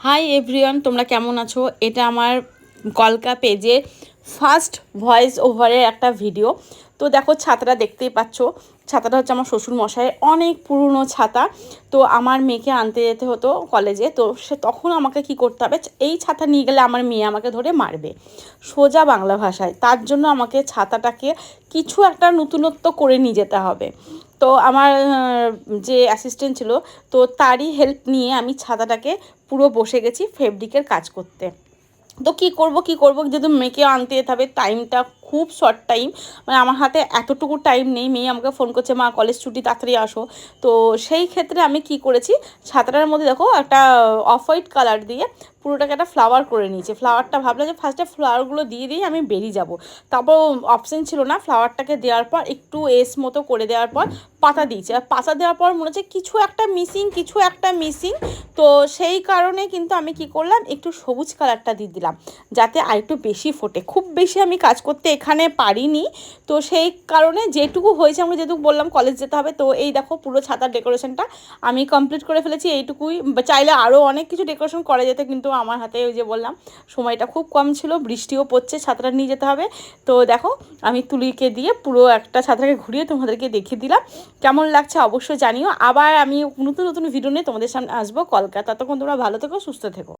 Hi everyone তোমরা কেমন আছো? এটা আমার কলকা পেজে ফার্স্ট ভয়েস ওভারের একটা ভিডিও তো দেখো ছাতাটা দেখতেই পাচ্ছ। ছাতাটা হচ্ছে আমার শ্বশুর মশাইয়ের অনেক পুরনো ছাতা। তো আমার মেয়েকে আনতে যেতে হতো কলেজে। তো সে তখন আমাকে কি করতে হবে? এই ছাতা নিয়ে গেলে আমার মেয়ে আমাকে ধরে মারবে। সোজা বাংলা ভাষায়। তার জন্য আমাকে ছাতাটাকে কিছু একটা নতুনত্ব করে নিয়ে যেতে হবে। তো আমার যে অ্যাসিস্ট্যান্ট ছিল, তো তারই হেল্প নিয়ে আমি ছাতাটাকে পুরো বসে গেছি ফেব্রিকের কাজ করতে। তো কি করব কি করব? যেহেতু মেয়েকে আনতে যেতে হবে টাইমটা খুব শর্ট টাইম মানে আমার হাতে এতটুকু টাইম নেই। মেয়ে আমাকে ফোন করছে, মা কলেজ ছুটি, তাড়াতাড়ি আসো। তো সেই ক্ষেত্রে আমি কি করেছি ছাতাটার মধ্যে দেখো একটা অফ হোয়াইট কালার দিয়ে পুরোটাকে একটা ফ্লাওয়ার করে নিয়েছে। ফ্লাওয়ারটা ভাবলাম যে ফার্স্টে ফ্লাওয়ারগুলো দিয়ে দিয়ে আমি বেরিয়ে যাব। তারপর অপশন ছিল না ফ্লাওয়ারটাকে দেওয়ার পর, একটু এস মতো করে দেওয়ার পর পাতা দিয়েছে। আর পাতা দেওয়ার পর মনে হচ্ছে কিছু একটা মিসিং কিছু একটা মিসিং তো সেই কারণে কিন্তু আমি কি করলাম, একটু সবুজ কালারটা দিয়ে দিলাম, যাতে আরেকটু বেশি ফোটে। খুব বেশি আমি কাজ করতে এখানে পারিনি। তো সেই কারণে যেটুকু হয়েছে আমরা যেটুকু বললাম কলেজ যেতে হবে। তো এই দেখো পুরো ছাতার ডেকোরেশনটা আমি কমপ্লিট করে ফেলেছি। এইটুকুই চাইলে আরও অনেক কিছু ডেকোরেশন করা যেত কিন্তু আমার হাতে ওই যে বললাম, সময়টা খুব কম ছিল, বৃষ্টিও পড়ছে, ছাতাটা নিয়ে যেতে হবে। তো দেখো আমি তুলিকে দিয়ে পুরো একটা ছাতাকে ঘুরিয়ে তোমাদেরকে দেখিয়ে দিলাম। কেমন লাগছে অবশ্যই জানিও। আবার আমি নতুন নতুন ভিডিও নিয়ে তোমাদের সামনে আসব। কলকাতা ততক্ষণ তোমরা ভালো থেকো, সুস্থ থেকো।